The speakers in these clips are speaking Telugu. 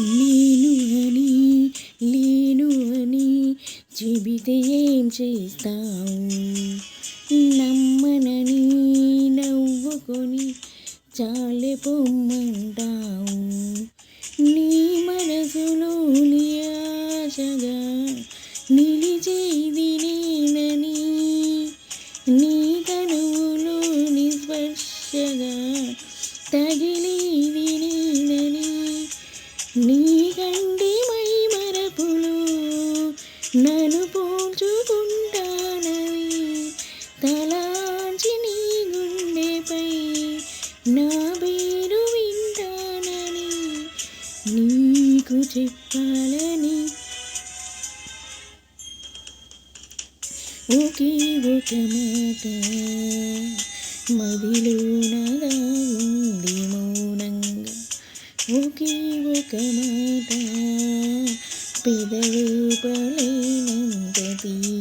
నేను అని లేను అని చెబితే ఏం చేస్తావు? నమ్మనని నవ్వుకొని చాలే పొమ్మంటావు. నీ మనసులోని ఆశగా నిలిచేది నన్ను పోల్చుకుంటానని తలాంచి నీ గుండెపై నా పేరు వింటానని నీకు చెప్పాలని ఒకే ఒక మాట. మదిలోనగా ఉంది మౌనంగా ఒకే ఒక మాట. పెదవు Bye.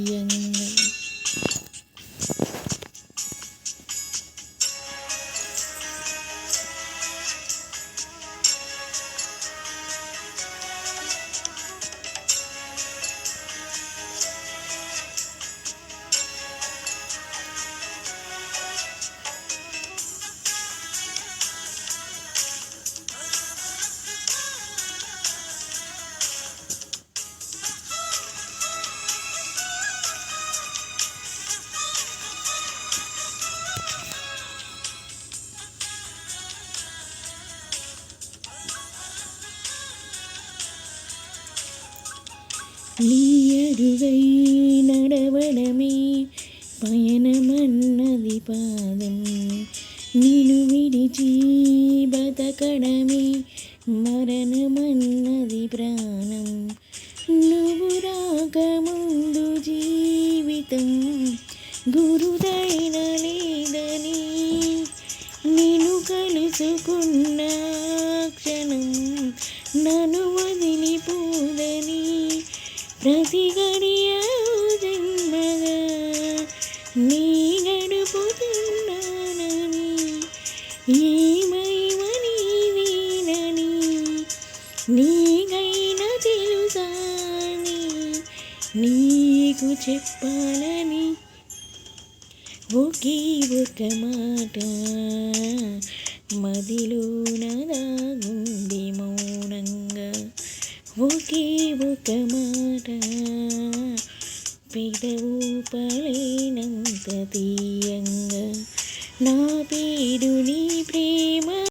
నీ అడుగై నడవడమే పయనమన్నది పాదం నిన్ను విడిచి బతకడమే మరణమన్నది ప్రాణం నువ్వు రాకముందు జీవితం గురుదైన లేదని నిన్ను కలుసుకున్న క్షణం నన్ను వదిలిపోదని ప్రతి గడియ జన్మగా నీ గడుపుతున్నానని ఏమైవని వీనని నీకైన తెలుసాని నీకు చెప్పాలని ఒకే ఒక మాట మదిలో నదాగుంది మౌనంగా. ఒకే ఒక మాట పెదవు పలేనంత తీయంగా నా పేరు